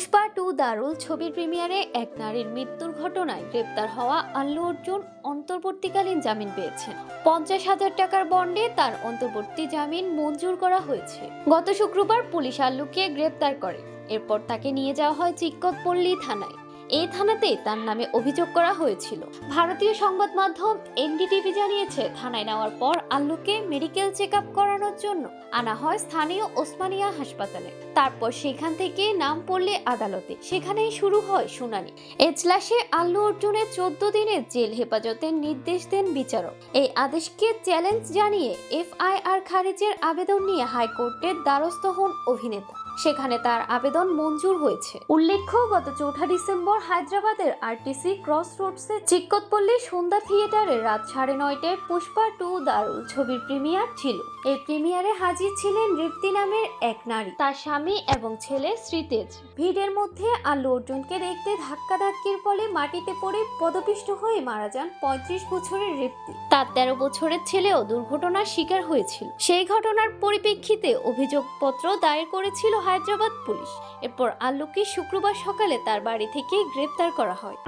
Pushpa two দারুল ছবির প্রিমিয়ারে এক নারীর মৃত্যুর ঘটনায় গ্রেপ্তার হওয়া আল্লু অর্জুন অন্তর্বর্তীকালীন জামিন পেয়েছেন। পঞ্চাশ হাজার টাকার বন্ডে তার অন্তর্বর্তী জামিন মঞ্জুর করা হয়েছে। গত শুক্রবার পুলিশ আল্লুকে গ্রেপ্তার করে। এরপর তাকে নিয়ে যাওয়া হয় চিক্কতপল্লী থানায়। এই থানাতে তার নামে অভিযোগ করা হয়েছিল। ভারতীয় সংবাদ মাধ্যম এনডিটিভি জানিয়েছে, থানায় নেওয়ার পর আল্লুকে মেডিকেল চেক করানোর জন্য আনা হয় স্থানীয় ওসমানিয়া হাসপাতালে। তারপর সেখান থেকে নাম পড়লে আদালতে। সেখানেই শুরু হয় শুনানি। এজলাসে আল্লু অর্জুনের চোদ্দ দিনের জেল হেফাজতের নির্দেশ দেন বিচারক। এই আদেশকে চ্যালেঞ্জ জানিয়ে এফআইআর খারিজের আবেদন নিয়ে হাইকোর্টের দ্বারস্থ হন অভিনেতা। সেখানে তার আবেদন মঞ্জুর হয়েছে। উল্লেখ্য, গত চৌঠা ডিসেম্বর হায়দ্রাবাদের আরটিসি ক্রস রোডসে চিক্কতপল্লী সন্ধ্যা থিয়েটারে রাত সাড়ে নয়টায় পুষ্পা টু দারুল ছবির প্রিমিয়ার ছিল। এই প্রিমিয়ারে হাজির ছিলেন রিপ্তি নামের এক নারী। তার স্বামী এবং ছেলে শ্রীতেজ। ভিড়ের মধ্যে আল্লু অর্জুনকে দেখতে ধাক্কা ধাক্কির ফলে মাটিতে পড়ে পদপিষ্ট হয়ে মারা যান পঁয়ত্রিশ বছরের রিপ্তি তার তেরো বছরের ছেলেও দুর্ঘটনার শিকার হয়েছিল। সেই ঘটনার পরিপ্রেক্ষিতে অভিযোগপত্র দায়ের করেছিল হায়দ্রাবাদ পুলিশ। এরপর আল্লুকে শুক্রবার সকালে তার বাড়ি থেকে গ্রেপ্তার করা হয়।